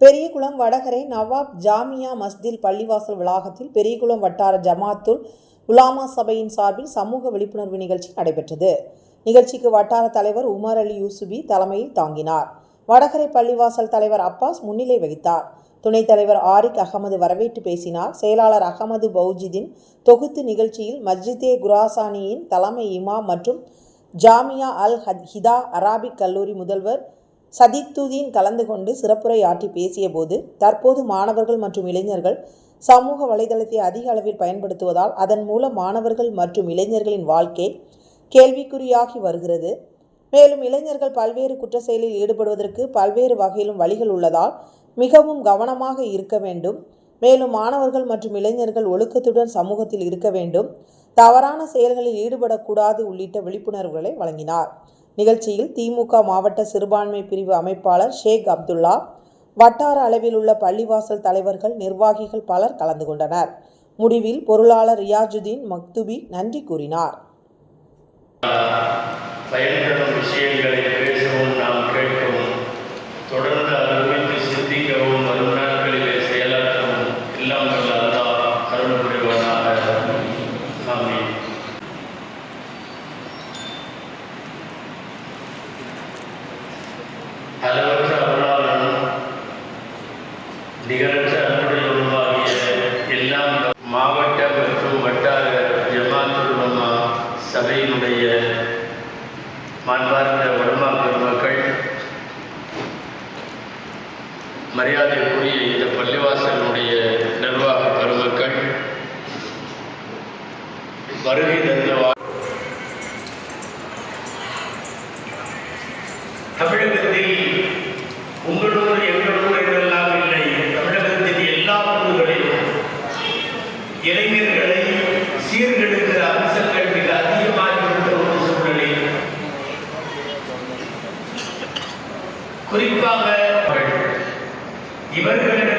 பெரியகுளம் வடகரை நவாப் ஜாமியா மஸ்தில் பள்ளிவாசல் வளாகத்தில் பெரியகுளம் வட்டார ஜமாத்துல் உலாமா சபையின் சார்பில் சமூக விழிப்புணர்வு நிகழ்ச்சி நடைபெற்றது. நிகழ்ச்சிக்கு வட்டார தலைவர் உமர் அலி யூசுபி தலைமையில் தாங்கினார். வடகரை பள்ளிவாசல் தலைவர் அப்பாஸ் முன்னிலை வகித்தார். துணைத் தலைவர் ஆரிக் அகமது வரவேற்று பேசினார். செயலாளர் அகமது பௌஜிதின் தொகுத்து நிகழ்ச்சியில் மஸ்ஜிதே குராசானியின் தலைமை இமாம் மற்றும் ஜாமியா அல் ஹத் ஹிதா அராபிக் கல்லூரி முதல்வர் சதித்துதீன் கலந்து கொண்டு சிறப்புரை ஆற்றி பேசியபோது தற்போது மாணவர்கள் மற்றும் இளைஞர்கள் சமூக வலைதளத்தை அதிக அளவில் பயன்படுத்துவதால் அதன் மூலம் மாணவர்கள் மற்றும் இளைஞர்களின் வாழ்க்கை கேள்விக்குறியாகி வருகிறது. மேலும் இளைஞர்கள் பல்வேறு குற்ற செயலில் ஈடுபடுவதற்கு பல்வேறு வகையிலும் வழிகள் உள்ளதால் மிகவும் கவனமாக இருக்க வேண்டும். மேலும் மாணவர்கள் மற்றும் இளைஞர்கள் ஒழுக்கத்துடன் சமூகத்தில் இருக்க வேண்டும். தவறான செயல்களில் ஈடுபடக்கூடாது உள்ளிட்ட விழிப்புணர்வுகளை வழங்கினார். நிகழ்ச்சியில் திமுக மாவட்ட சிறுபான்மை பிரிவு அமைப்பாளர் ஷேக் அப்துல்லா வட்டார அளவில் உள்ள பள்ளிவாசல் தலைவர்கள் நிர்வாகிகள் பலர் கலந்து கொண்டனர். முடிவில் பொருளாளர் ரியாஜுதீன் மக்துபி நன்றி கூறினார். சபையினுடைய மாண்பார்ந்த உலமா பெருமக்கள் மரியாதைக்குரிய இந்த பள்ளிவாசலுடைய நிர்வாக பெருமக்கள் வருகை தந்த தமிழகத்தில் உங்களோடு குறிப்பாக இவர்களிடத்தில்